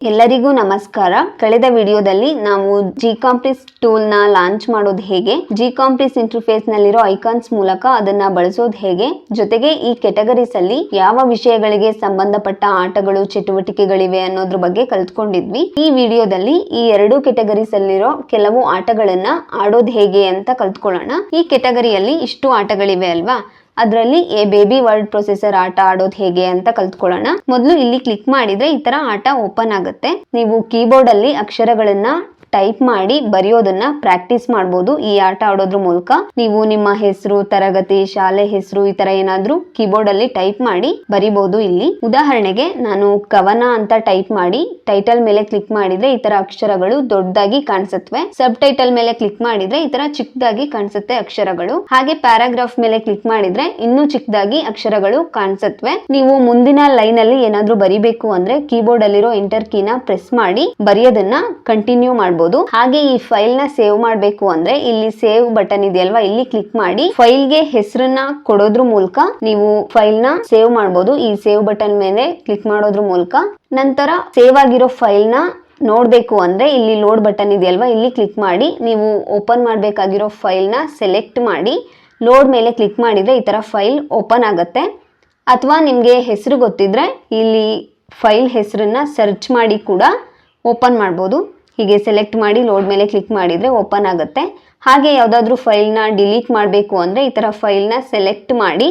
ಎಲ್ಲರಿಗೂ ನಮಸ್ಕಾರ. ಕಳೆದ ವಿಡಿಯೋದಲ್ಲಿ ನಾವು ಜಿ ಕಾಂಪ್ಲಿಸ್ ಟೂಲ್ ಲಾಂಚ್ ಮಾಡೋದು ಹೇಗೆ ಜಿ ಕಾಂಪ್ಲಿಸ್ ಇಂಟರ್ಫೇಸ್ ನಲ್ಲಿರೋ ಐಕಾನ್ಸ್ ಮೂಲಕ ಅದನ್ನ ಬಳಸೋದು ಹೇಗೆ, ಜೊತೆಗೆ ಈ ಕೆಟಗರೀಸ್ ಅಲ್ಲಿ ಯಾವ ವಿಷಯಗಳಿಗೆ ಸಂಬಂಧಪಟ್ಟ ಆಟಗಳು, ಚಟುವಟಿಕೆಗಳಿವೆ ಅನ್ನೋದ್ರ ಬಗ್ಗೆ ಕಲ್ತ್ಕೊಂಡಿದ್ವಿ. ಈ ವಿಡಿಯೋದಲ್ಲಿ ಈ ಎರಡು ಕೆಟಗರೀಸ್ ಅಲ್ಲಿರೋ ಕೆಲವು ಆಟಗಳನ್ನ ಆಡೋದು ಹೇಗೆ ಅಂತ ಕಲ್ತ್ಕೊಳ್ಳೋಣ. ಈ ಕೆಟಗರಿಯಲ್ಲಿ ಇಷ್ಟು ಆಟಗಳಿವೆ ಅಲ್ವಾ? ಅದರಲ್ಲಿ ಎ ಬೇಬಿ ವರ್ಡ್ ಪ್ರೊಸೆಸರ್ ಆಟ ಆಡೋದು ಹೇಗೆ ಅಂತ ಕಲ್ತ್ಕೊಳ್ಳೋಣ. ಮೊದಲು ಇಲ್ಲಿ ಕ್ಲಿಕ್ ಮಾಡಿದ್ರೆ ಈ ತರ ಆಟ ಓಪನ್ ಆಗುತ್ತೆ. ನೀವು ಕೀಬೋರ್ಡ್ ಅಲ್ಲಿ ಅಕ್ಷರಗಳನ್ನ ಟೈಪ್ ಮಾಡಿ ಬರೆಯೋದನ್ನ ಪ್ರಾಕ್ಟೀಸ್ ಮಾಡ್ಬೋದು ಈ ಆಟ ಆಡೋದ್ರ ಮೂಲಕ. ನೀವು ನಿಮ್ಮ ಹೆಸರು, ತರಗತಿ, ಶಾಲೆ ಹೆಸರು ಈ ತರ ಏನಾದ್ರೂ ಕೀಬೋರ್ಡ್ ಅಲ್ಲಿ ಟೈಪ್ ಮಾಡಿ ಬರಿಬಹುದು ಇಲ್ಲಿ. ಉದಾಹರಣೆಗೆ ನಾನು ಕವನ ಅಂತ ಟೈಪ್ ಮಾಡಿ ಟೈಟಲ್ ಮೇಲೆ ಕ್ಲಿಕ್ ಮಾಡಿದ್ರೆ ಈ ತರ ಅಕ್ಷರಗಳು ದೊಡ್ಡದಾಗಿ ಕಾಣಿಸುತ್ತವೆ. ಸಬ್ ಟೈಟಲ್ ಮೇಲೆ ಕ್ಲಿಕ್ ಮಾಡಿದ್ರೆ ಈ ತರ ಚಿಕ್ಕದಾಗಿ ಕಾಣಿಸುತ್ತೆ ಅಕ್ಷರಗಳು. ಹಾಗೆ ಪ್ಯಾರಾಗ್ರಾಫ್ ಮೇಲೆ ಕ್ಲಿಕ್ ಮಾಡಿದ್ರೆ ಇನ್ನೂ ಚಿಕ್ಕದಾಗಿ ಅಕ್ಷರಗಳು ಕಾಣಿಸುತ್ತವೆ. ನೀವು ಮುಂದಿನ ಲೈನ್ ಅಲ್ಲಿ ಏನಾದ್ರೂ ಬರಿಬೇಕು ಅಂದ್ರೆ ಕೀಬೋರ್ಡ್ ಅಲ್ಲಿರೋ ಎಂಟರ್ ಕೀನ ಪ್ರೆಸ್ ಮಾಡಿ ಬರೆಯೋದನ್ನ ಕಂಟಿನ್ಯೂ ಮಾಡಬಹುದು ಹಾಗೆ ಈ ಫೈಲ್ನ ಸೇವ್ ಮಾಡಬೇಕು ಅಂದ್ರೆ ಇಲ್ಲಿ ಸೇವ್ ಬಟನ್ ಇದೆಯಲ್ವಾ ಇಲ್ಲಿ ಕ್ಲಿಕ್ ಮಾಡಿ ಫೈಲ್ಗೆ ಹೆಸರನ್ನ ಕೊಡೋದ್ರ ಮೂಲಕ ನೀವು ಫೈಲ್ನ ಸೇವ್ ಮಾಡಬಹುದು ಈ ಸೇವ್ ಬಟನ್ ಮೇಲೆ ಕ್ಲಿಕ್ ಮಾಡೋದ್ರ ಮೂಲಕ. ನಂತರ ಸೇವ್ ಆಗಿರೋ ಫೈಲ್ನ ನೋಡಬೇಕು ಅಂದ್ರೆ ಇಲ್ಲಿ ಲೋಡ್ ಬಟನ್ ಇದೆಯಲ್ವಾ ಇಲ್ಲಿ ಕ್ಲಿಕ್ ಮಾಡಿ ನೀವು ಓಪನ್ ಮಾಡಬೇಕಾಗಿರೋ ಫೈಲ್ನ ಸೆಲೆಕ್ಟ್ ಮಾಡಿ ಲೋಡ್ ಮೇಲೆ ಕ್ಲಿಕ್ ಮಾಡಿದ್ರೆ ಈ ತರ ಫೈಲ್ ಓಪನ್ ಆಗುತ್ತೆ. ಅಥವಾ ನಿಮಗೆ ಹೆಸರು ಗೊತ್ತಿದ್ರೆ ಇಲ್ಲಿ ಫೈಲ್ ಹೆಸರನ್ನ ಸರ್ಚ್ ಮಾಡಿ ಕೂಡ ಓಪನ್ ಮಾಡ್ಬೋದು. ಹೀಗೆ ಸೆಲೆಕ್ಟ್ ಮಾಡಿ ಲೋಡ್ ಮೇಲೆ ಕ್ಲಿಕ್ ಮಾಡಿದರೆ ಓಪನ್ ಆಗುತ್ತೆ. ಹಾಗೆ ಯಾವುದಾದ್ರೂ ಫೈಲ್ನ ಡಿಲೀಟ್ ಮಾಡಬೇಕು ಅಂದರೆ ಈ ಥರ ಫೈಲ್ನ ಸೆಲೆಕ್ಟ್ ಮಾಡಿ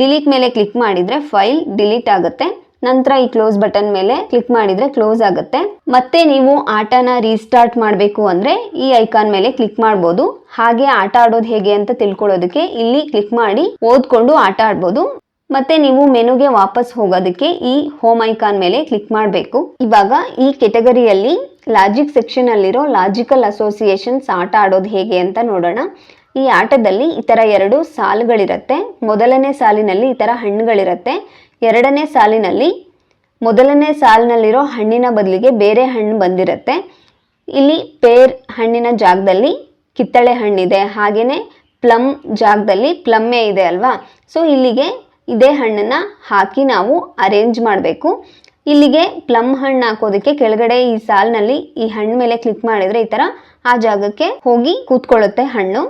ಡಿಲೀಟ್ ಮೇಲೆ ಕ್ಲಿಕ್ ಮಾಡಿದರೆ ಫೈಲ್ ಡಿಲೀಟ್ ಆಗುತ್ತೆ. ನಂತರ ಈ ಕ್ಲೋಸ್ ಬಟನ್ ಮೇಲೆ ಕ್ಲಿಕ್ ಮಾಡಿದರೆ ಕ್ಲೋಸ್ ಆಗುತ್ತೆ. ಮತ್ತೆ ನೀವು ಆಟನ ರೀಸ್ಟಾರ್ಟ್ ಮಾಡಬೇಕು ಅಂದರೆ ಈ ಐಕಾನ್ ಮೇಲೆ ಕ್ಲಿಕ್ ಮಾಡ್ಬೋದು. ಹಾಗೆ ಆಟ ಆಡೋದು ಹೇಗೆ ಅಂತ ತಿಳ್ಕೊಳ್ಳೋದಕ್ಕೆ ಇಲ್ಲಿ ಕ್ಲಿಕ್ ಮಾಡಿ ಓದ್ಕೊಂಡು ಆಟ ಆಡ್ಬೋದು. ಮತ್ತೆ ನೀವು ಮೆನುಗೆ ವಾಪಸ್ ಹೋಗೋದಕ್ಕೆ ಈ ಹೋಮ್ ಐಕಾನ್ ಮೇಲೆ ಕ್ಲಿಕ್ ಮಾಡಬೇಕು. ಇವಾಗ ಈ ಕೆಟಗರಿಯಲ್ಲಿ ಲಾಜಿಕ್ ಸೆಕ್ಷನ್ ಅಲ್ಲಿರೋ ಲಾಜಿಕಲ್ ಅಸೋಸಿಯೇಷನ್ಸ್ ಆಟ ಆಡೋದು ಹೇಗೆ ಅಂತ ನೋಡೋಣ. ಈ ಆಟದಲ್ಲಿ ಈ ತರ ಎರಡು ಸಾಲುಗಳಿರುತ್ತೆ. ಮೊದಲನೇ ಸಾಲಿನಲ್ಲಿ ಈ ಥರ ಹಣ್ಣುಗಳಿರುತ್ತೆ. ಎರಡನೇ ಸಾಲಿನಲ್ಲಿ ಮೊದಲನೇ ಸಾಲಿನಲ್ಲಿರೋ ಹಣ್ಣಿನ ಬದಲಿಗೆ ಬೇರೆ ಹಣ್ಣು ಬಂದಿರುತ್ತೆ. ಇಲ್ಲಿ ಪೇರ್ ಹಣ್ಣಿನ ಜಾಗದಲ್ಲಿ ಕಿತ್ತಳೆ ಹಣ್ಣಿದೆ. ಹಾಗೆಯೇ ಪ್ಲಮ್ ಜಾಗದಲ್ಲಿ ಪ್ಲಮ್ಮೆ ಇದೆ ಅಲ್ವಾ? ಸೊ ಇಲ್ಲಿಗೆ ಇದೇ ಹಣ್ಣನ್ನು ಹಾಕಿ ನಾವು ಅರೇಂಜ್ ಮಾಡಬೇಕು. ಇಲ್ಲಿಗೆ ಪ್ಲಮ್ ಹಣ್ಣು ಹಾಕೋದಕ್ಕೆ ಕೆಳಗಡೆ ಈ ಸಾಲಿನಲ್ಲಿ ಈ ಹಣ್ಣು ಮೇಲೆ ಕ್ಲಿಕ್ ಮಾಡಿದರೆ ಈ ಥರ ಆ ಜಾಗಕ್ಕೆ ಹೋಗಿ ಕೂತ್ಕೊಳ್ಳುತ್ತೆ ಹಣ್ಣು.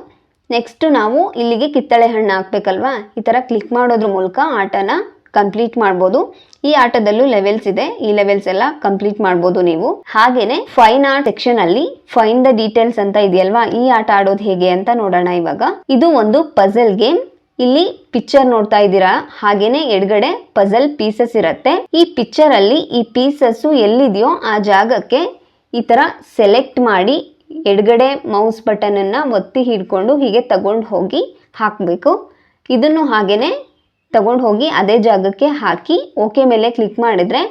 ನೆಕ್ಸ್ಟ್ ನಾವು ಇಲ್ಲಿಗೆ ಕಿತ್ತಳೆ ಹಣ್ಣು ಹಾಕ್ಬೇಕಲ್ವಾ? ಈ ಥರ ಕ್ಲಿಕ್ ಮಾಡೋದ್ರ ಮೂಲಕ ಆಟನ ಕಂಪ್ಲೀಟ್ ಮಾಡ್ಬೋದು. ಈ ಆಟದಲ್ಲೂ ಲೆವೆಲ್ಸ್ ಇದೆ. ಈ ಲೆವೆಲ್ಸ್ ಎಲ್ಲ ಕಂಪ್ಲೀಟ್ ಮಾಡ್ಬೋದು ನೀವು. ಹಾಗೇನೆ ಫೈನ್ ಆರ್ಟ್ ಸೆಕ್ಷನ್ ಅಲ್ಲಿ ಫೈನ್ ದ ಡೀಟೇಲ್ಸ್ ಅಂತ ಇದೆಯಲ್ವಾ? ಈ ಆಟ ಆಡೋದು ಹೇಗೆ ಅಂತ ನೋಡೋಣ ಇವಾಗ. ಇದು ಒಂದು ಪಜಲ್ ಗೇಮ್ ಇಲ್ಲಿ ಪಿಕ್ಚರ್ ನೋಡ್ತಾ ಇದ್ದೀರಾ? ಹಾಗೇನೆ ಎಡಗಡೆ ಪಜಲ್ ಪೀಸಸ್ ಇರುತ್ತೆ. ಈ ಪಿಕ್ಚರ್ ಅಲ್ಲಿ ಈ ಪೀಸಸ್ ಎಲ್ಲಿದೆಯೋ ಆ ಜಾಗಕ್ಕೆ ಈ ತರ ಸೆಲೆಕ್ಟ್ ಮಾಡಿ ಎಡಗಡೆ ಮೌಸ್ ಬಟನ್ ಅನ್ನ ಒತ್ತಿ ಹಿಡ್ಕೊಂಡು ಹೀಗೆ ತಗೊಂಡು ಹೋಗಿ ಹಾಕಬೇಕು. ಇದನ್ನು ಹಾಗೇನೆ ತಗೊಂಡು ಹೋಗಿ ಅದೇ ಜಾಗಕ್ಕೆ ಹಾಕಿ ಓಕೆ ಮೇಲೆ ಕ್ಲಿಕ್ ಮಾಡಿದ್ರೆ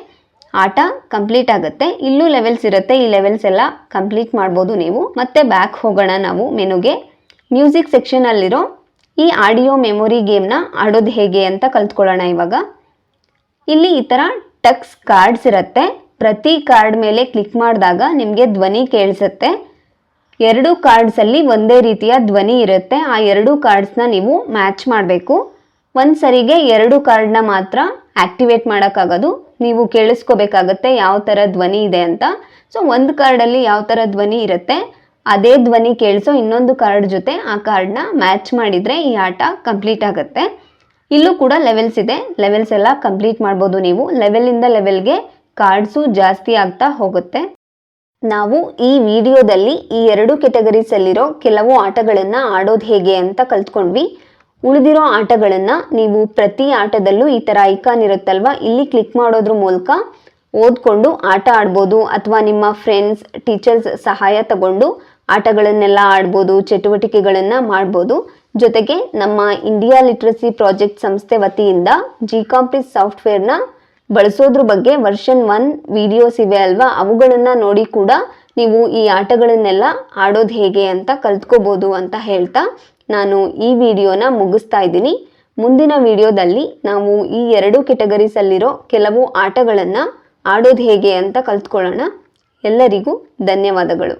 ಆಟ ಕಂಪ್ಲೀಟ್ ಆಗುತ್ತೆ. ಇಲ್ಲೂ ಲೆವೆಲ್ಸ್ ಇರುತ್ತೆ. ಈ ಲೆವೆಲ್ಸ್ ಎಲ್ಲ ಕಂಪ್ಲೀಟ್ ಮಾಡ್ಬೋದು ನೀವು. ಮತ್ತೆ ಬ್ಯಾಕ್ ಹೋಗೋಣ ನಾವು ಮೆನುಗೆ ಮ್ಯೂಸಿಕ್ ಸೆಕ್ಷನ್ ಅಲ್ಲಿರೋ ಈ ಆಡಿಯೋ ಮೆಮೊರಿ ಗೇಮ್ನ ಆಡೋದು ಹೇಗೆ ಅಂತ ಕಲ್ತ್ಕೊಳ್ಳೋಣ ಇವಾಗ. ಇಲ್ಲಿ ಈ ಥರ ಟಕ್ಸ್ ಕಾರ್ಡ್ಸ್ ಇರುತ್ತೆ. ಪ್ರತಿ ಕಾರ್ಡ್ ಮೇಲೆ ಕ್ಲಿಕ್ ಮಾಡಿದಾಗ ನಿಮಗೆ ಧ್ವನಿ ಕೇಳಿಸುತ್ತೆ. ಎರಡು ಕಾರ್ಡ್ಸಲ್ಲಿ ಒಂದೇ ರೀತಿಯ ಧ್ವನಿ ಇರುತ್ತೆ. ಆ ಎರಡು ಕಾರ್ಡ್ಸ್ನ ನೀವು ಮ್ಯಾಚ್ ಮಾಡಬೇಕು. ಒಂದು ಸರಿಗೆ ಎರಡು ಕಾರ್ಡ್ನ ಮಾತ್ರ ಆಕ್ಟಿವೇಟ್ ಮಾಡೋಕ್ಕಾಗೋದು. ನೀವು ಕೇಳಿಸ್ಕೋಬೇಕಾಗತ್ತೆ ಯಾವ ಥರ ಧ್ವನಿ ಇದೆ ಅಂತ. ಸೊ, ಒಂದು ಕಾರ್ಡಲ್ಲಿ ಯಾವ ಥರ ಧ್ವನಿ ಇರುತ್ತೆ. ಅದೇ ಧ್ವನಿ ಕೇಳಿಸೋ ಇನ್ನೊಂದು ಕಾರ್ಡ್ ಜೊತೆ ಆ ಕಾರ್ಡ್ನ ಮ್ಯಾಚ್ ಮಾಡಿದರೆ ಈ ಆಟ ಕಂಪ್ಲೀಟ್ ಆಗುತ್ತೆ. ಇಲ್ಲೂ ಕೂಡ ಲೆವೆಲ್ಸ್ ಇದೆ. ಲೆವೆಲ್ಸ್ ಎಲ್ಲ ಕಂಪ್ಲೀಟ್ ಮಾಡ್ಬೋದು ನೀವು. ಲೆವೆಲಿಂದ ಲೆವೆಲ್ಗೆ ಕಾರ್ಡ್ಸು ಜಾಸ್ತಿ ಆಗ್ತಾ ಹೋಗುತ್ತೆ. ನಾವು ಈ ವಿಡಿಯೋದಲ್ಲಿ ಈ ಎರಡು ಕೆಟಗರೀಸಲ್ಲಿರೋ ಕೆಲವು ಆಟಗಳನ್ನು ಆಡೋದು ಹೇಗೆ ಅಂತ ಕಲ್ತ್ಕೊಂಡ್ವಿ. ಉಳಿದಿರೋ ಆಟಗಳನ್ನು ನೀವು ಪ್ರತಿ ಆಟದಲ್ಲೂ ಈ ಥರ ಐಕಾನ್ ಇರುತ್ತಲ್ವ? ಇಲ್ಲಿ ಕ್ಲಿಕ್ ಮಾಡೋದ್ರ ಮೂಲಕ ಓದ್ಕೊಂಡು ಆಟ ಆಡ್ಬೋದು ಅಥವಾ ನಿಮ್ಮ ಫ್ರೆಂಡ್ಸ್ ಟೀಚರ್ಸ್ ಸಹಾಯ ತಗೊಂಡು ಆಟಗಳನ್ನೆಲ್ಲ ಆಡ್ಬೋದು, ಚಟುವಟಿಕೆಗಳನ್ನು ಮಾಡ್ಬೋದು. ಜೊತೆಗೆ ನಮ್ಮ ಇಂಡಿಯಾ ಲಿಟ್ರಸಿ ಪ್ರಾಜೆಕ್ಟ್ ಸಂಸ್ಥೆ ವತಿಯಿಂದ ಜಿ ಕಾಂಪ್ಲಿಸ್ ಸಾಫ್ಟ್ವೇರ್ನ ಬಳಸೋದ್ರ ಬಗ್ಗೆ ವರ್ಷನ್ ಒನ್ ವಿಡಿಯೋಸ್ ಇವೆ ಅಲ್ವಾ? ಅವುಗಳನ್ನು ನೋಡಿ ಕೂಡ ನೀವು ಈ ಆಟಗಳನ್ನೆಲ್ಲ ಆಡೋದು ಹೇಗೆ ಅಂತ ಕಲ್ತ್ಕೋಬೋದು ಅಂತ ಹೇಳ್ತಾ ನಾನು ಈ ವಿಡಿಯೋನ ಮುಗಿಸ್ತಾ ಇದ್ದೀನಿ. ಮುಂದಿನ ವಿಡಿಯೋದಲ್ಲಿ ನಾವು ಈ ಎರಡು ಕೆಟಗರೀಸಲ್ಲಿರೋ ಕೆಲವು ಆಟಗಳನ್ನು ಆಡೋದು ಹೇಗೆ ಅಂತ ಕಲ್ತ್ಕೊಳ್ಳೋಣ. ಎಲ್ಲರಿಗೂ ಧನ್ಯವಾದಗಳು.